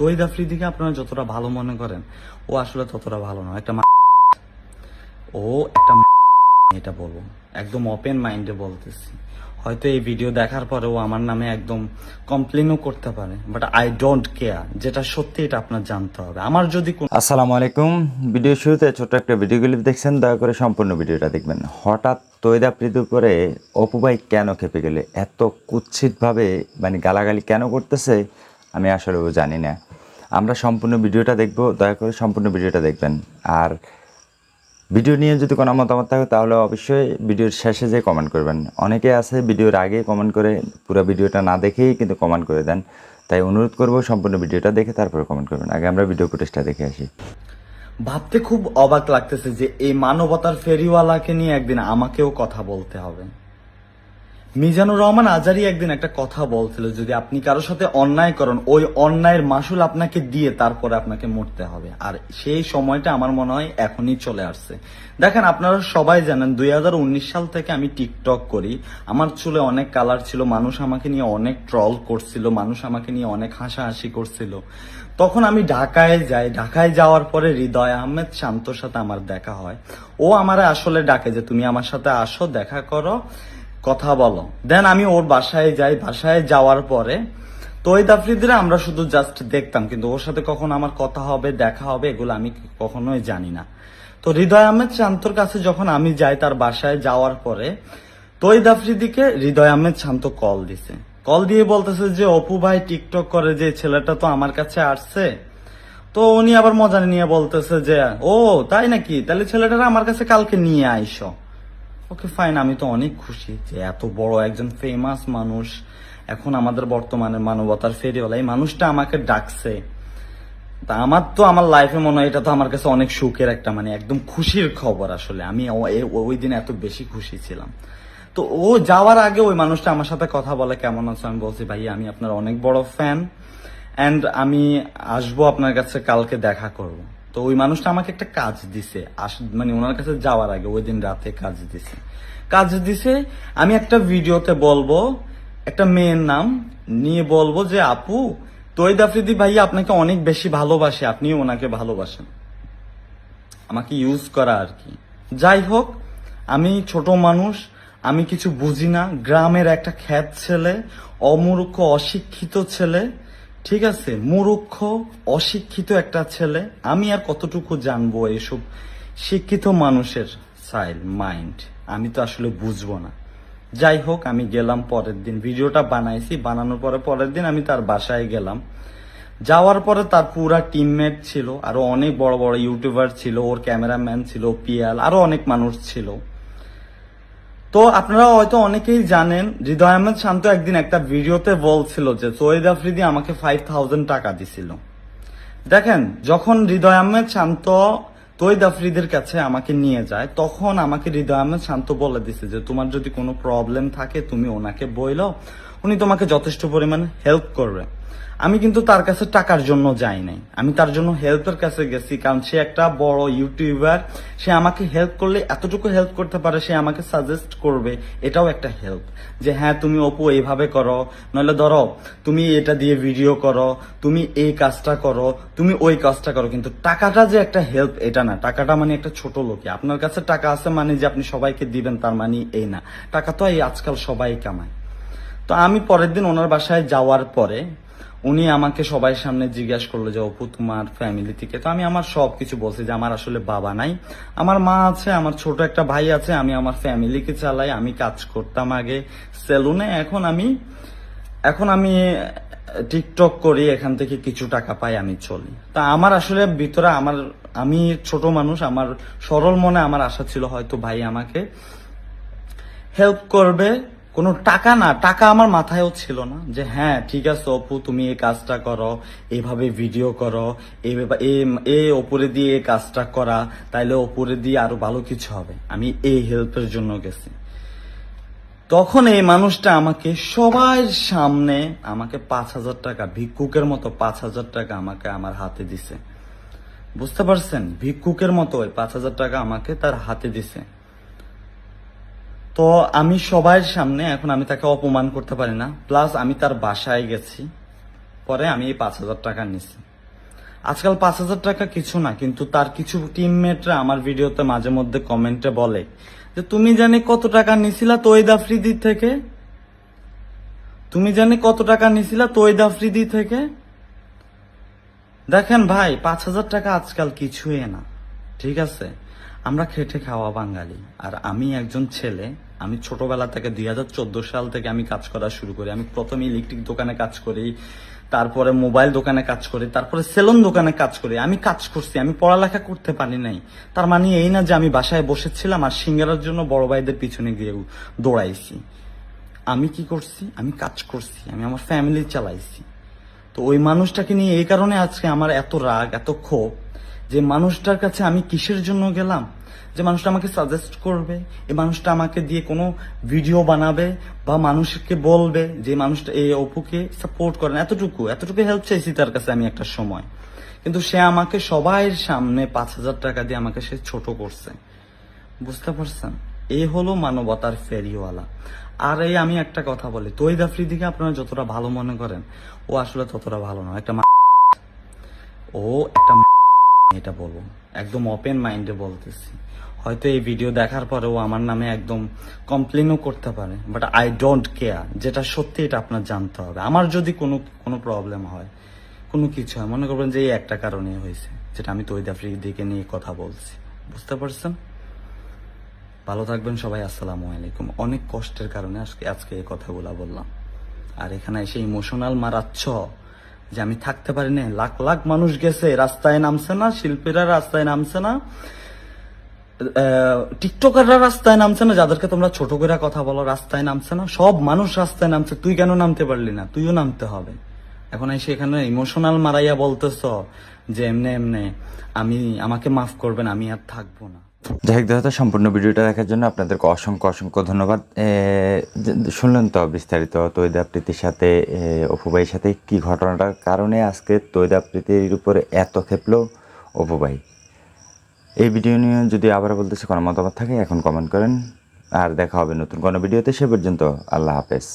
তহিদ আফ্রিদিকে আপনারা যতটা ভালো মনে করেন, ও আসলে ততটা ভালো না। একটা ও একটা এটা বলব। একদম ওপেন মাইন্ডে বলতেছি। হয়তো এই ভিডিও দেখার পরে ও আমার নামে একদম কমপ্লেনও করতে পারে বাট আই ডোন্ট কেয়ার যেটা সত্যি এটা আপনার জানতে হবে। আমার যদি আসসালামু আলাইকুম। ভিডিও শুরুতে ছোট্ট একটা ভিডিও ক্লিপ দেখছেন, দয়া করে সম্পূর্ণ ভিডিওটা দেখবেন। হঠাৎ তৈদা প্রীতি করে অপু ভাই কেন খেপে গেলে? এত কুৎসিতভাবে মানে গালাগালি কেন করতেছে? আমি আসলে জানি না। আমরা সম্পূর্ণ ভিডিওটা দেখব, দয়া করে সম্পূর্ণ ভিডিওটা দেখবেন। আর ভিডিও নিয়ে যদি কোনো মতামত থাকে, তাহলে অবশ্যই ভিডিওর শেষে যে কমেন্ট করবেন। অনেকে আছে ভিডিওর আগে কমেন্ট করে পুরো ভিডিওটা না দেখেই কিন্তু কমেন্ট করে দেন। তাই অনুরোধ করব সম্পূর্ণ ভিডিওটা দেখে তারপরে কমেন্ট করবেন। আগে আমরা ভিডিও ফুটেজটা দেখে আসি। ভাবতে খুব অবাক লাগতেছে যে এই মানবতার ফেরিওয়ালাকে নিয়ে একদিন আমাকেও কথা বলতে হবে। মিজানুর রহমান আজারি একদিন একটা কথা বলছিল, যদি আপনি কারোর সাথে অন্যায় করেন, ওই অন্যায়ের মাসুল আপনাকে দিয়ে তারপরে আপনাকে মরতে হবে। আর সেই সময়টা আমার মনে হয় এখনই চলে আসছে। দেখেন, আপনারা সবাই জানেন দু হাজার উনিশ সাল থেকে আমি টিকটক করি। আমার চুলে অনেক কালার ছিল, মানুষ আমাকে নিয়ে অনেক ট্রল করছিল, মানুষ আমাকে নিয়ে অনেক হাসাহাসি করছিল। তখন আমি ঢাকায় যাই, ঢাকায় যাওয়ার পরে হৃদয় আহমেদ শান্তর সাথে আমার দেখা হয়। ও আমারে আসলে ডাকে যে, তুমি আমার সাথে আসো, দেখা করো। কথা বলো। দেন আমি ওর বাসায় যাই। বাসায় যাওয়ার পরে তৈদ আফ্রিদিরা আমরা শুধু জাস্ট দেখতাম, কিন্তু ওর সাথে কখন আমার কথা হবে, দেখা হবে, এগুলো আমি কখনোই জানি না। তো হৃদয় আহমেদ শান্তর কাছে যখন আমি যাই তার বাসায় যাওয়ার পরে তৈদ আফ্রিদিকে হৃদয় আহমেদ শান্ত কল দিছে। কল দিয়ে বলতেছে যে, অপু ভাই টিকটক করে যে ছেলেটা তো আমার কাছে আসছে। তো উনি আবার মজা নিয়ে বলতেছে যে, ও, তাই নাকি? তাহলে ছেলেটারা আমার কাছে কালকে নিয়ে আইসো। ওকে ফাইন আমি তো অনেক খুশি যে এত বড় একজন ফেমাস মানুষ। এখন আমাদের বর্তমানে মানবতার ফেরিওয়ালা এই মানুষটা আমাকে ডাকছে। তা আমার তো আমার লাইফে মনে হয় এটা তো আমার কাছে অনেক সুখের একটা মানে একদম খুশির খবর আসলে। আমি ওই দিন এত বেশি খুশি ছিলাম। তো ও যাওয়ার আগে ওই মানুষটা আমার সাথে কথা বলে, কেমন আছে? আমি বলছি, ভাই, আমি আপনার অনেক বড় ফ্যান এন্ড আমি আসব আপনার কাছে, কালকে দেখা করব। তো ওই মানুষটা আমাকে একটা কাজ দিছে। আস- মানে ওনার কাছে যাওয়ার আগে ওই দিন রাতে কাজ দিছে। কাজ দিছে, আমি একটা ভিডিওতে বলব, একটা মেয়ের নাম নিয়ে বলব যে, আপু তৈদ আফ্রিদি ভাই আপনাকে অনেক বেশি ভালোবাসে আপনিও ওনাকে ভালোবাসেন। আমাকে ইউজ করা আর কি। যাই হোক, আমি ছোট মানুষ, আমি কিছু বুঝি না। গ্রামের একটা খ্যাত ছেলে, অমূর্খ, অশিক্ষিত ছেলে ঠিক আছে, মূর্খ, অশিক্ষিত একটা ছেলে। আমি আর কতটুকু জানব এইসব শিক্ষিত মানুষের সাইল মাইন্ড আমি তো আসলে বুঝব না। যাই হোক, আমি গেলাম পরের দিন। ভিডিওটা বানাইছি, বানানোর পরে পরের দিন আমি তার বাসায় গেলাম। যাওয়ার পরে তার পুরা টিমমেট ছিল, আরও অনেক বড় বড় ইউটিউবার ছিল, ওর ক্যামেরাম্যান ছিল, পিয়াল, আরও অনেক মানুষ ছিল। তো আপনারা হয়তো অনেকেই জানেন, হৃদয় আহমেদ শান্ত একদিন একটা ভিডিওতে বলছিল যে, সৈয়দ আফ্রিদি আমাকে ফাইভ থাউজেন্ড টাকা দিছিল। দেখেন, যখন হৃদয় আহমেদ শান্ত তৈদ আফ্রিদের কাছে আমাকে নিয়ে যায়, তখন আমাকে হৃদয় আহমেদ শান্ত বলে দিছে যে, তোমার যদি কোনো প্রবলেম থাকে, তুমি ওনাকে বইলো, উনি তোমাকে যথেষ্ট পরিমাণে হেল্প করবে। আমি কিন্তু তার কাছে টাকার জন্য যাই নাই। আমি তার জন্য হেল্পের কাছে গেছি, কারণ সে একটা বড় ইউটিউবার। সে আমাকে হেল্প করলে এতটুকু হেল্প করতে পারে, সে আমাকে সাজেস্ট করবে, এটাও একটা হেল্প। যে হ্যাঁ তুমি অপু, এইভাবে করো। নইলে ধরো, তুমি এটা দিয়ে ভিডিও করো, তুমি এই কাজটা করো, তুমি ওই কাজটা করো। কিন্তু টাকাটা যে একটা হেল্প, এটা না। টাকাটা মানে একটা ছোট লোকে আপনার কাছে টাকা আছে মানে যে আপনি সবাইকে দিবেন, তার মানে এই না। টাকা তো এই আজকাল সবাই কামায়। তো আমি পরের দিন ওনার বাসায় যাওয়ার পরে উনি আমাকে সবাই সামনে জিজ্ঞাসা করল যে, অপু, তোমার ফ্যামিলি থেকে? তো আমি আমার সব কিছু বলছি যে, আমার আসলে বাবা নাই। আমার মা আছে, আমার ছোট একটা ভাই আছে, আমি আমার ফ্যামিলিকে চালাই, আমি কাজ করতাম আগে সেলুনে এখন আমি এখন আমি টিকটক করি, এখান থেকে কিছু টাকা পাই, আমি চলি। তা আমার আসলে ভিতরে আমার, আমি ছোট মানুষ, আমার সরল মনে আমার আশা ছিল হয়তো ভাই আমাকে হেল্প করবে। কোনো টাকা না, টাকা আমার মাথায়ও ছিল না যে হ্যাঁ ঠিক আছে অপু, তুমি এই কাজটা করো, এভাবে ভিডিও করো, এ ওপরে দিয়ে এই কাজটা করা, তাইলে ওপরে দিয়ে আরও ভালো কিছু হবে। আমি এই হেল্পের জন্য গেছি। তখন এই মানুষটা আমাকে, সবার সামনে আমাকে পাঁচ হাজার টাকা, ভিক্ষুকের মতো পাঁচ হাজার টাকা আমাকে আমার হাতে দিছে। বুঝতে পারছেন? ভিক্ষুকের মতো ওই পাঁচ হাজার টাকা আমাকে তার হাতে দিছে। তো আমি সবার সামনে, এখন আমি তাকে অপমান করতে পারি না প্লাস আমি তার বাসায় গেছি, পরে আমি এই পাঁচ হাজার টাকা নিছি। আজকাল পাঁচ হাজার টাকা কিছু না, কিন্তু তার কিছু টিমমেটরা আমার ভিডিওতে মাঝে মধ্যে কমেন্টে বলে যে, তুমি জানি কত টাকা নিছিলা তৈদা ফ্রিদি থেকে? তুমি জানি কত টাকা নিছিলা তৈদা ফ্রিদি থেকে? দেখেন ভাই, পাঁচ হাজার টাকা আজকাল কিছুই না, ঠিক আছে? আমরা খেটে খাওয়া বাঙালি, আর আমি একজন ছেলে, আমি ছোটবেলা থেকে দুই হাজার চোদ্দ সাল থেকে আমি কাজ করা শুরু করি। আমি প্রথমে ইলেকট্রিক দোকানে কাজ করি, তারপরে মোবাইল দোকানে কাজ করি, তারপরে সেলুন দোকানে কাজ করি। আমি কাজ করছি, আমি পড়ালেখা করতে পারি নাই। তার মানে এই না যে আমি বাসায় বসেছিলাম আর সিঙ্গারার জন্য বড় ভাইদের পিছনে গিয়ে দৌড়াইছি। আমি কি করছি? আমি কাজ করছি, আমি আমার ফ্যামিলি চালাইছি। তো ওই মানুষটাকে নিয়ে এই কারণে আজকে আমার এত রাগ, এত ক্ষোভ যে মানুষটার কাছে আমি কিসের জন্য গেলাম? যে মানুষটা আমাকে সাজেস্ট করবে, এই মানুষটা আমাকে দিয়ে কোনো ভিডিও বানাবে বা মানুষকে বলবে যে মানুষটা, এই অপুকে সাপোর্ট করেন এতটুকু এতটুকু হেল্প চাইছি তার কাছে আমি একটা সময়। কিন্তু সে আমাকে সবাইয়ের সামনে পাঁচ হাজার টাকা দিয়ে আমাকে সে ছোট করছে। বুঝতে পারছেন? এই হলো মানবতার ফেরিওয়ালা। আর এই আমি একটা কথা বলি তৈদ আফ্রিদিকে আপনারা যতটা ভালো মনে করেন, ও আসলে ততটা ভালো না। একটা ও একটা এটা বলব। একদম ওপেন মাইন্ডে বলতেছি। হয়তো এই ভিডিও দেখার পরেও আমার নামে একদম কমপ্লেনও করতে পারে বাট আই ডোন্ট কেয়ার যেটা সত্যি এটা আপনার জানতে হবে। আমার যদি কোনো কোনো প্রবলেম হয়, কোনো কিছু হয়, মনে করবেন যে এই একটা কারণে হয়েছে, যেটা আমি তৈদ আফ্রিদিকে নিয়ে কথা বলছি। বুঝতে পারছেন? ভালো থাকবেন সবাই, আসসালামু আলাইকুম। অনেক কষ্টের কারণে আজকে আজকে এই কথাগুলা বললাম। আর এখানে এসে ইমোশনাল মারাচ্ছ। যে আমি থাকতে পারি না লাখ লাখ মানুষ গেছে, রাস্তায় নামছে না, শিল্পীরা রাস্তায় নামছে না। টিকটকাররা রাস্তায় নামছে না, যাদেরকে তোমরা ছোট করে কথা বলো, রাস্তায় নামছে না। সব মানুষ রাস্তায় নামছে। তুই কেন নামতে পারলি না? তুইও নামতে হবে। এখন এসে এখানে ইমোশনাল মারাইয়া বলতেছ যে, এমনে এমনে, আমি, আমাকে মাফ করবেন, আমি আর থাকব না। যাই হোক দাদা সম্পূর্ণ ভিডিওটা দেখার জন্য আপনাদেরকে অসংখ্য অসংখ্য ধন্যবাদ। শুনলেন তো বিস্তারিত তৈদা প্রীতির সাথে এ, অপু ভাইয়ের সাথে কি ঘটনাটার কারণে আজকে তৈদা প্রীতির উপরে এত খেপলো অপু ভাই? এই ভিডিও নিয়ে যদি আবার বলতেছে কোনো মতামত থাকে এখন কমেন্ট করেন। আর দেখা হবে নতুন কোনো ভিডিওতে সে পর্যন্ত আল্লাহ হাফেজ।